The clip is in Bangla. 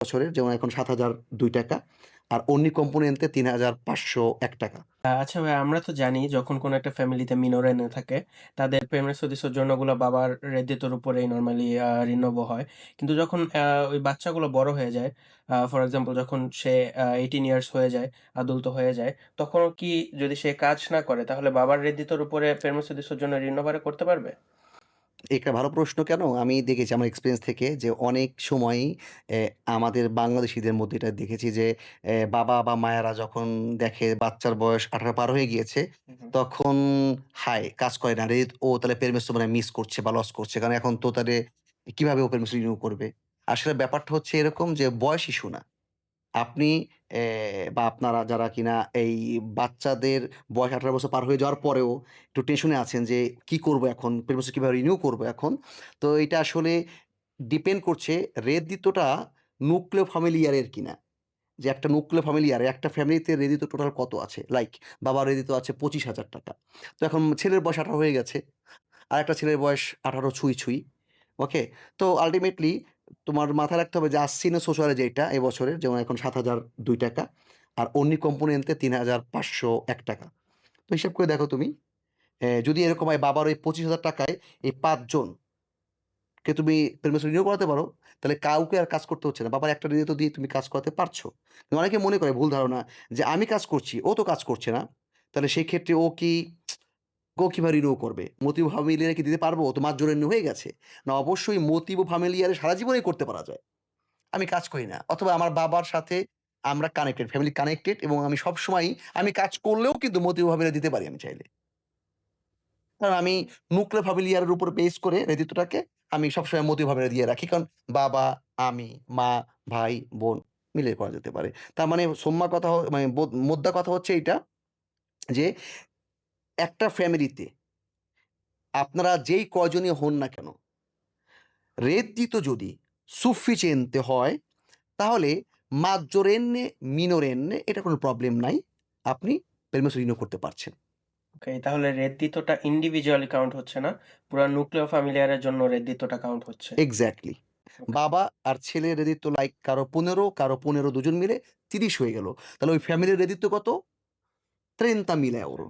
বছরের যেমন এখন সাত হাজার দুই টাকা আর অন্য কম্পোনেন্টে তিন হাজার পাঁচশো এক টাকা আচ্ছা ভাই আমরা তো জানি যখন কোনো একটা ফ্যামিলিতে মিনর এনে থাকে, তাদের পেমেন্ট সদিচ্ছার জন্যগুলো বাবার রেদিতর উপরেই নরমালি ঋণব্য হয়। কিন্তু যখন ওই বাচ্চাগুলো বড় হয়ে যায়, ফর এক্সাম্পল যখন সে এইটিন ইয়ার্স হয়ে যায়, আদুলত হয়ে যায়, তখনও কি যদি সে কাজ না করে তাহলে বাবার রেদিতর উপরে পেমেন্ট সদিচ্ছার জন্য ব্যবহার করতে পারবে? একটা ভালো প্রশ্ন কেন? আমি দেখেছি আমার এক্সপিরিয়েন্স থেকে যে অনেক সময়ই আমাদের বাংলাদেশিদের মধ্যে এটা দেখেছি যে বাবা বা মায়েরা যখন দেখে বাচ্চার বয়স ১৮ পার হয়ে গিয়েছে। তখন হায় কাজ করে না। রে ও তাহলে পেরমেসো মনে মিস করছে বা লস করছে। কারণ এখন তো তারে কীভাবে ও পেরমেসো রিনিউ করবে? আসলে ব্যাপারটা হচ্ছে এরকম যে বয়স ইস্যু না। আপনি বা আপনারা যারা কিনা এই বাচ্চাদের বয়স ১৮ বছর পার হয়ে যাওয়ার পরেও একটু টেনশনে আছেন যে কি করব এখন? পেরমেসো কীভাবে রিনিউ করব এখন? তো এটা আসলে ডিপেন্ড করছে রেদিতোটা নিউক্লিয় ফ্যামিলিয়ার কিনা। যে একটা নিউক্লিয় ফ্যামিলিয়ার একটা ফ্যামিলিতে রেদিত টোটাল কত আছে? লাইক বাবার রেদিত আছে ৳২৫,০০০ তো এখন ছেলের বয়স ১৮ হয়ে গেছে। আর একটা ছেলের বয়স ১৮ ছুঁই, ছুঁই। ওকে? তো আল্টিমেটলি তোমার মাথায় রাখতে হবে যে আসছিনো সোশ্যালে যেইটা এবছরের যেমন এখন ৳৭,০০০ টাকা আর অন্যি কম্পোনেন্টে ৳৩,৫০১ টাকা। তো হিসাব করে দেখো তুমি। যদি এরকম হয় বাবার ওই ৳২৫,০০০ টাকায় এই ৫ জনকে তুমি পেরমেসো রিনিউ করাতে পারো, তাহলে কাউকে আর কাজ করতে হচ্ছে না। বাবার একটা রেদিত দিয়ে তুমি কাজ করাতে পারছ। অনেকে মনে করে ভুল ধারণা যে আমি কাজ করছি, ও তো কাজ করছে না। তাহলে সেই ক্ষেত্রে ও কি কীভাবে রিনিউ করবে? মতিব ফ্যামিলিয়ারে কি দিতে পারব? তো রিনিউ হয়ে গেছে। না অবশ্যই মতিব ফ্যামিলিয়ারে সারা জীবনই করতে পারা যায়। আমি কাজ করি না। অথবা আমার বাবার সাথে আমরা কানেক্টেড, ফ্যামিলি কানেক্টেড এবং আমি সবসময়ই আমি কাজ করলেও কিন্তু মতিব ফ্যামিলিয়ারে দিতে পারি আমি চাইলে। কারণ আমি নিউক্লিয়ার ফ্যামিলিয়ারের উপর বেস করে রেদিতটাকে আমি সবসময় মতিব ফ্যামিলিয়ারে দিয়ে রাখি। কারণ বাবা, আমি, মা, ভাই, বোন মিলে করা যেতে পারে। তার মানে সোম্মা কথা মানে মোদ্দা কথা হচ্ছে এইটা যে একটা ফ্যামিলিতে আপনারা যেই কয়জনই হন না কেন, রেদ্দিতো যদি সুফি চেনতে হয়, তাহলে মাজ্জোরেন্নে মিনোরেন্নে এটা কোনো প্রবলেম নাই। আপনি পেরমেসো করতে পারছেন। ওকে, তাহলে রেদিতটা ইন্ডিভিজুয়ালি কাউন্ট হচ্ছে না। পুরা নিউক্লিয় ফ্যামিলিয়ারের জন্য রেদিতটা কাউন্ট হচ্ছে। এক্সাক্টলি। ওকে। বাবা আর ছেলের রেদিত লাইক কারও ১৫, কারও ১৫ দুজন মিলে ৩০ হয়ে গেল। তাহলে ওই ফ্যামিলির রেদিত কত? 30.000 €।